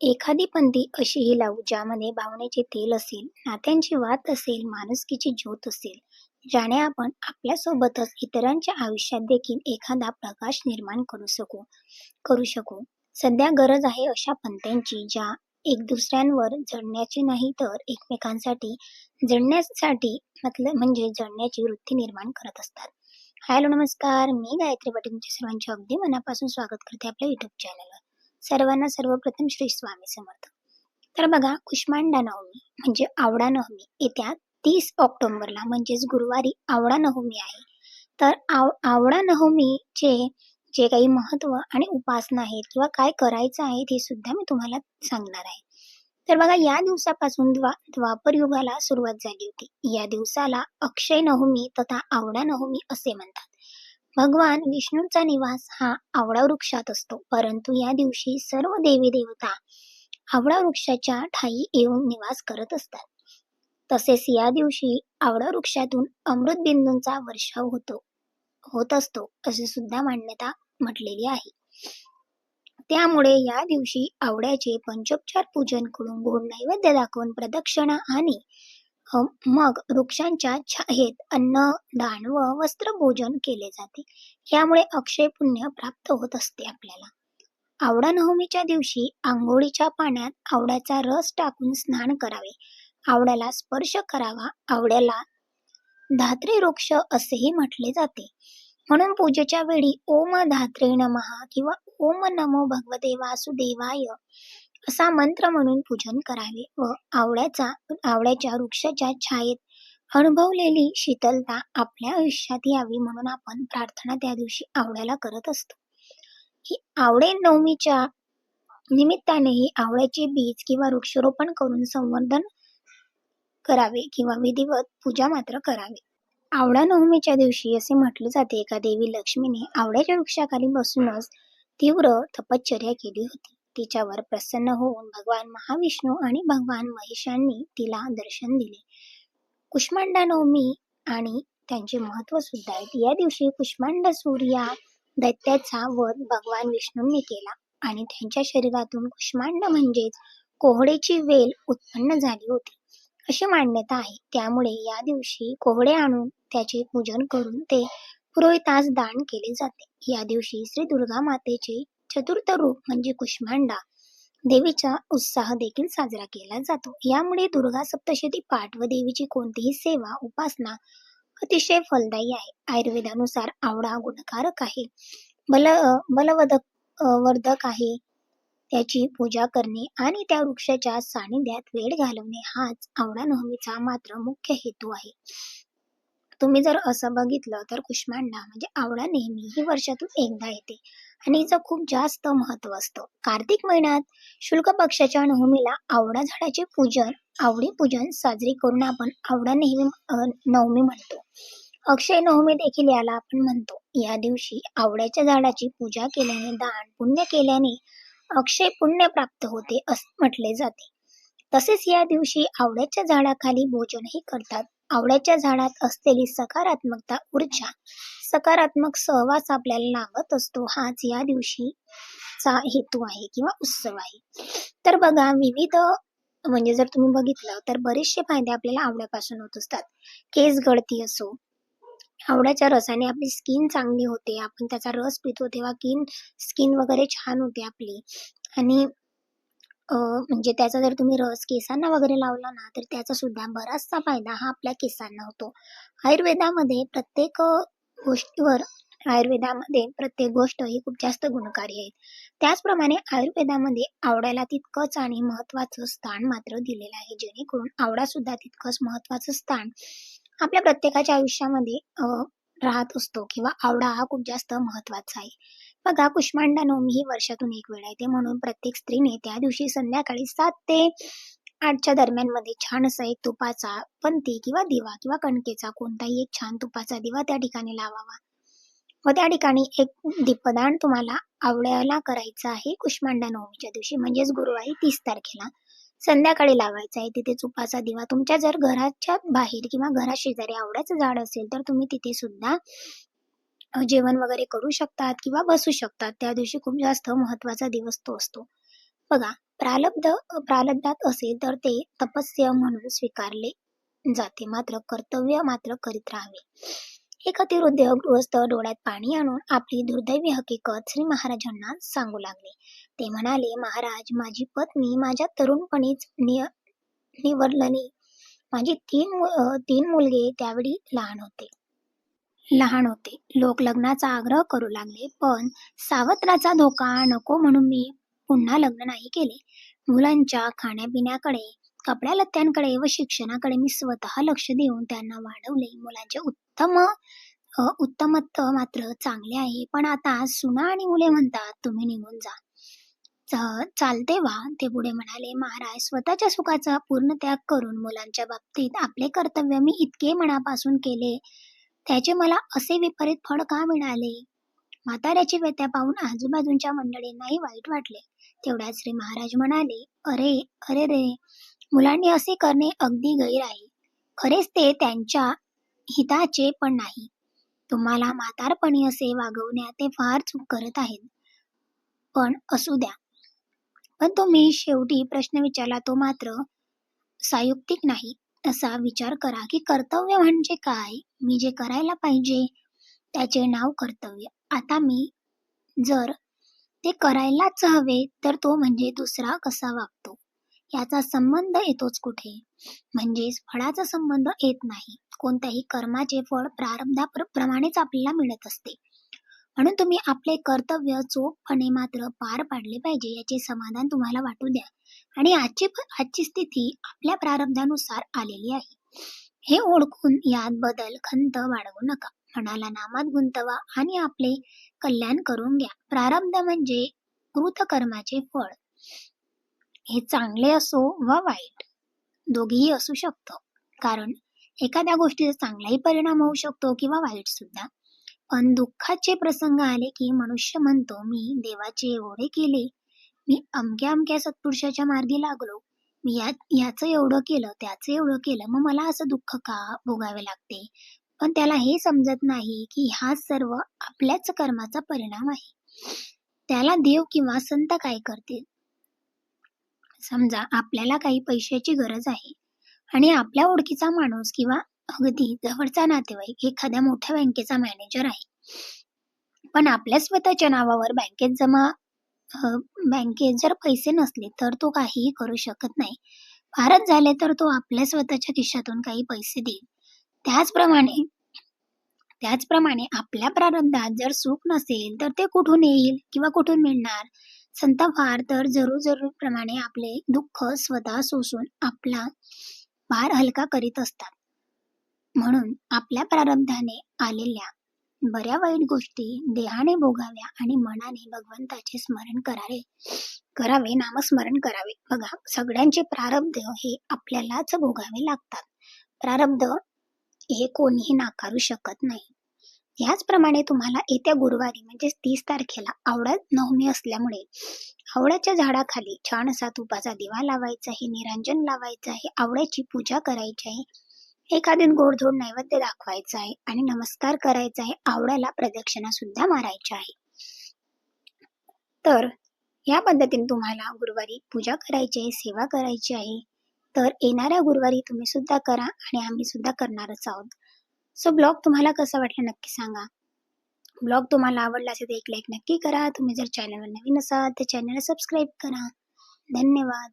एखादी पंथी अशीही लावू ज्यामध्ये भावनेचे तेल असेल, नात्यांची वात असेल, माणुसकीची ज्योत असेल, ज्याने आपण आपल्यासोबतच इतरांच्या आयुष्यात देखील एखादा प्रकाश निर्माण करू शकू करू शकू. सध्या गरज आहे अशा पंथ्यांची ज्या एक दुसऱ्यांवर जळण्याची नाही तर एकमेकांसाठी जळण्यासाठी मतलब म्हणजे जळण्याची वृत्ती निर्माण करत असतात. हॅलो नमस्कार मी गायत्री पाटील तुमच्या सर्वांचे अगदी मनापासून स्वागत करते आपल्या युट्यूब चॅनलवर. सर्वांना सर्वप्रथम श्री स्वामी समर्थ. तर बघा कुष्मांडा नवमी म्हणजे आवडा नवमी येत्या तीस ऑक्टोबरला म्हणजेच गुरुवारी आवडा नवमी आहे. तर आव आवडा नवमीचे जे काही महत्त्व आणि उपासना आहेत किंवा काय करायचं आहे ते सुद्धा मी तुम्हाला सांगणार आहे. तर बघा या दिवसापासून द्वा द्वापर युगाला सुरुवात झाली होती. या दिवसाला अक्षय नवमी तथा आवडा नवमी असे म्हणतात. भगवान विष्णूंचा निवास हा आवळा वृक्षात असतो. परंतु या दिवशी सर्व देवी देवता आवळा वृक्षाच्या ठाई येऊन निवास करत असतात. तसेच या दिवशी आवळा वृक्षातून अमृत बिंदूंचा वर्षाव होतो होत असतो असे सुद्धा मान्यता म्हटलेली आहे. त्यामुळे या दिवशी आवड्याचे पंचोपचार पूजन करून गोड नैवेद्य दाखवून प्रदक्षिणा आणि मग वृक्षांच्या छायेत अन्न दान व वस्त्रभोजन केले जाते. यामुळे अक्षय पुण्य प्राप्त होत असते आपल्याला. आवडा नवमीच्या दिवशी आंघोळीच्या पाण्यात आवड्याचा रस टाकून स्नान करावे. आवड्याला स्पर्श करावा. आवड्याला धात्रे वृक्ष असेही म्हटले जाते. म्हणून पूजेच्या वेळी ओम धात्रे नमः किंवा ओम नमो भगवते वासुदेवाय असा मंत्र म्हणून पूजन करावे व आवळ्याचा आवळ्याच्या वृक्षाच्या छायेत अनुभवलेली शीतलता आपल्या आयुष्यात यावी म्हणून आपण प्रार्थना त्या दिवशी आवळ्याला करत असतो. ही आवडे नवमीच्या निमित्तानेही आवळ्याचे बीज किंवा वृक्षारोपण करून संवर्धन करावे किंवा विधिवत पूजा मात्र करावी. आवळा नवमीच्या दिवशी असे म्हटले जाते एका देवी लक्ष्मीने आवळ्याच्या वृक्षाखाली बसूनच तीव्र तपश्चर्या केली होती. तिच्यावर प्रसन्न होऊन भगवान महाविष्णू आणि भगवान महेशांनी तिला दर्शन दिले. कुष्मांडा नवमी आणि त्यांचे महत्त्व सुद्धा आहे या दिवशी कुष्मांड सूर्या दैत्याचा वध भगवान विष्णूंनी केला आणि त्यांच्या शरीरातून कुष्मांड म्हणजेच कोहळेची वेल उत्पन्न झाली होती अशी मान्यता आहे. त्यामुळे या दिवशी कोहळे आणून त्याचे पूजन करून ते पुरोहितास दान केले जाते. या दिवशी श्री दुर्गा मातेचे चतुर्थ रूप म्हणजे कुष्मांडा देवीचा उत्साह देखील साजरा केला जातो. यामुळे दुर्गा सप्तशती पाठ व देवीची कोणतीही सेवा उपासना अतिशय फलदायी आहे. आयुर्वेदानुसार आवळा गुणकारक आहे. बल बलवधक वर्धक आहे. त्याची पूजा करणे आणि त्या वृक्षाच्या सानिध्यात वेळ घालवणे हाच आवडा नवमीचा मात्र मुख्य हेतू आहे. तुम्ही जर असं बघितलं तर कुष्मांडा म्हणजे आवळा नेहमी ही वर्षातून एकदा येते आणि हिचं खूप जास्त महत्त्व असतं. कार्तिक महिन्यात शुल्क पक्षाच्या नवमीला आवडा झाडाचे पूजन आवडी पूजन साजरी करून आपण आवडा नेहमी नवमी म्हणतो. अक्षय नवमी देखील याला आपण म्हणतो. या दिवशी आवड्याच्या झाडाची पूजा केल्याने दान पुण्य केल्याने अक्षय पुण्य प्राप्त होते असे म्हटले जाते. तसेच या दिवशी आवड्याच्या झाडाखाली भोजनही करतात. आवड्याच्या झाडात असलेली सकारात्मकता ऊर्जा सकारात्मक सहवास आपल्याला लाभत असतो हाच या दिवशीचा हेतू आहे किंवा उत्सव आहे. तर बघा विविध म्हणजे जर तुम्ही बघितलं तर बरेचसे फायदे आपल्याला आवड्यापासून होत असतात. केस गळती असो, आवळ्याच्या रसाने आपली स्किन चांगली होते. आपण त्याचा रस पितो तेव्हा किन स्किन वगैरे छान होते आपली आणि म्हणजे त्याचा जर तुम्ही रस केसांना वगैरे लावला ना तर त्याचा सुद्धा बराचसा फायदा हा आपल्या केसांना होतो. आयुर्वेदामध्ये प्रत्येक गोष्टीवर आयुर्वेदामध्ये प्रत्येक गोष्ट ही खूप जास्त गुणकारी आहे. त्याचप्रमाणे आयुर्वेदामध्ये आवड्याला तितकंच आणि महत्त्वाचं स्थान मात्र दिलेलं आहे. जेणेकरून आवडा सुद्धा तितकंच महत्त्वाचं स्थान आपल्या प्रत्येकाच्या आयुष्यामध्ये राहत असतो किंवा आवडा हा खूप जास्त महत्त्वाचा आहे. बघा कुष्मांडा नवमी ही वर्षातून एक वेळा येते म्हणून प्रत्येक स्त्रीने त्या दिवशी संध्याकाळी सात ते आठच्या दरम्यानमध्ये छान असा एक तुपाचा पंती किंवा दिवा किंवा कणकेचा कोणताही एक छान तुपाचा दिवा त्या ठिकाणी लावावा. व त्या ठिकाणी एक दीपदान तुम्हाला आवड्याला करायचं आहे कुष्मांडा नवमीच्या दिवशी म्हणजेच गुरुवारी तीस तारखेला. संध्याकाळी लावायचा आहे. तिथे तुपाचा दिवा तुमच्या जर घराच्या बाहेर किंवा घराशेजारी आवड्याचं झाड असेल तर तुम्ही तिथे सुद्धा जेवण वगैरे करू शकतात किंवा बसू शकतात. त्या दिवशी खूप जास्त महत्त्वाचा दिवस तो असतो. बघा प्रालब्ध प्रालब्धात असेल तर ते तपस्या म्हणून स्वीकारले जाते. मात्र कर्तव्य मात्र करीत राहावे. एक अतिवृद्ध गृहस्थ डोळ्यात पाणी आणून आपली दुर्दैवी हकीकत श्री महाराजांना सांगू लागले. ते म्हणाले महाराज माझी पत्नी माझ्या तरुणपणीच निय माझी तीन तीन मुलगे त्यावेळी लहान होते. लहान होते. लोक लग्नाचा आग्रह करू लागले पण सावत्राचा धोका नको म्हणून मी पुन्हा लग्न नाही केले. मुलांच्या खाण्यापिण्याकडे कपड्या लत्त्यांकडे व शिक्षणाकडे मी स्वतः लक्ष देऊन त्यांना वाढवले. मुलांचे उत्तम उत्तमत्व मात्र चांगले आहे पण आता सुना आणि मुले म्हणतात तुम्ही निघून जा. चालते वा ते पुढे म्हणाले. महाराज स्वतःच्या सुखाचा पूर्ण त्याग करून मुलांच्या बाबतीत आपले कर्तव्य मी इतके मनापासून केले त्याचे मला असे विपरीत फळ का मिळाले? म्हाताऱ्याची व्यथा पाहून आजूबाजूच्या मंडळींनाही वाईट वाटले. तेवढ्यात श्री महाराज म्हणाले अरे अरे रे मुलांनी असे करणे अगदी गैर आहे. खरेच ते त्यांच्या हिताचे पण नाही. तुम्हाला म्हातारपणी असे वागवण्यात ते फार चूक करत आहेत. पण असू द्या. पण तुम्ही शेवटी प्रश्न विचारला तो मात्र सायुक्तिक नाही. तसा विचार करा की कर्तव्य म्हणजे काय? मी जे करायला पाहिजे त्याचे नाव कर्तव्य. आता मी जर ते करायलाच हवे तर तो म्हणजे दुसरा कसा वागतो? याचा संबंध येतोच कुठे? म्हणजेच फळाचा संबंध येत नाही. कोणत्याही कर्माचे फळ प्रारब्धाप्रमाणेच आपल्याला मिळत असते. म्हणून तुम्ही आपले कर्तव्य चोखपणे मात्र पार पाडले पाहिजे याचे समाधान तुम्हाला वाटू द्या. आणि आजची आजची स्थिती आपल्या प्रारब्धानुसार आलेली आहे. हे ओळखून यात बदल खंत बाळगू नका. मनाला नामात गुंतवा आणि आपले कल्याण करून घ्या. प्रारब्ध म्हणजे कृतकर्माचे फळ. हे चांगले असो वा वाईट दोघेही असू शकतं. कारण एखाद्या गोष्टीचा चांगलाही परिणाम होऊ शकतो किंवा वाईट सुद्धा. पण दुःखाचे प्रसंग आले की मनुष्य म्हणतो मी देवाचे एवढे केले. मी अमक्या अमक्या सत्पुरुषाच्या मार्गी लागलो. मी या याचं एवढं केलं त्याचं एवढं केलं मग मला असं दुःख का भोगावे लागते? पण त्याला हे समजत नाही की हा सर्व आपल्याच कर्माचा परिणाम आहे. त्याला देव किंवा संत काय करतील? समजा आपल्याला काही पैशाची गरज आहे आणि आपल्या ओळखीचा माणूस किंवा अगदी जवळचा नातेवाईक एखाद्या मोठ्या बँकेचा मॅनेजर आहे. पण आपल्या स्वतःच्या नावावर बँकेत जमा बँकेत जर पैसे नसले तर तो काहीही करू शकत नाही. फारच झाले तर तो आपल्या स्वतःच्या खिशातून काही पैसे देईल. त्याचप्रमाणे त्याचप्रमाणे आपल्या प्रारब्धात जर सुख नसेल तर ते कुठून येईल किंवा कुठून मिळणार? संत फार तर जरूर जरूर प्रमाणे आपले दुःख स्वतः सोसून आपला भार हलका करीत असतात. म्हणून आपल्या प्रारब्धाने आलेल्या बऱ्या वाईट गोष्टी देहाने भोगाव्या आणि मनाने भगवंताचे स्मरण करावे. करावे नामस्मरण करावे. बघा सगळ्यांचे प्रारब्ध हे आपल्यालाच भोगावे लागतात. प्रारब्ध हे कोणीही नाकारू शकत नाही. याचप्रमाणे तुम्हाला येत्या गुरुवारी म्हणजे तीस तारखेला आवडत नवमी असल्यामुळे आवळ्याच्या झाडाखाली छान असा तुपाचा दिवा लावायचा आहे निरांजन लावायचं आहे आवळ्याची पूजा करायची आहे. एखादीन गोडधोड नैवेद्य दाखवायचा आहे आणि नमस्कार करायचा आहे आवड्याला प्रदक्षिणा सुद्धा मारायची आहे. तर या पद्धतीने तुम्हाला गुरुवारी पूजा करायची आहे सेवा करायची आहे. तर येणाऱ्या गुरुवारी तुम्ही सुद्धा करा आणि आम्ही सुद्धा करणारच आहोत. सो ब्लॉग तुम्हाला कसा वाटला नक्की सांगा. ब्लॉग तुम्हाला आवडला असेल तर एक लाईक नक्की करा. तुम्ही जर चॅनलवर नवीन असाल तर चॅनलला सबस्क्राईब करा. धन्यवाद.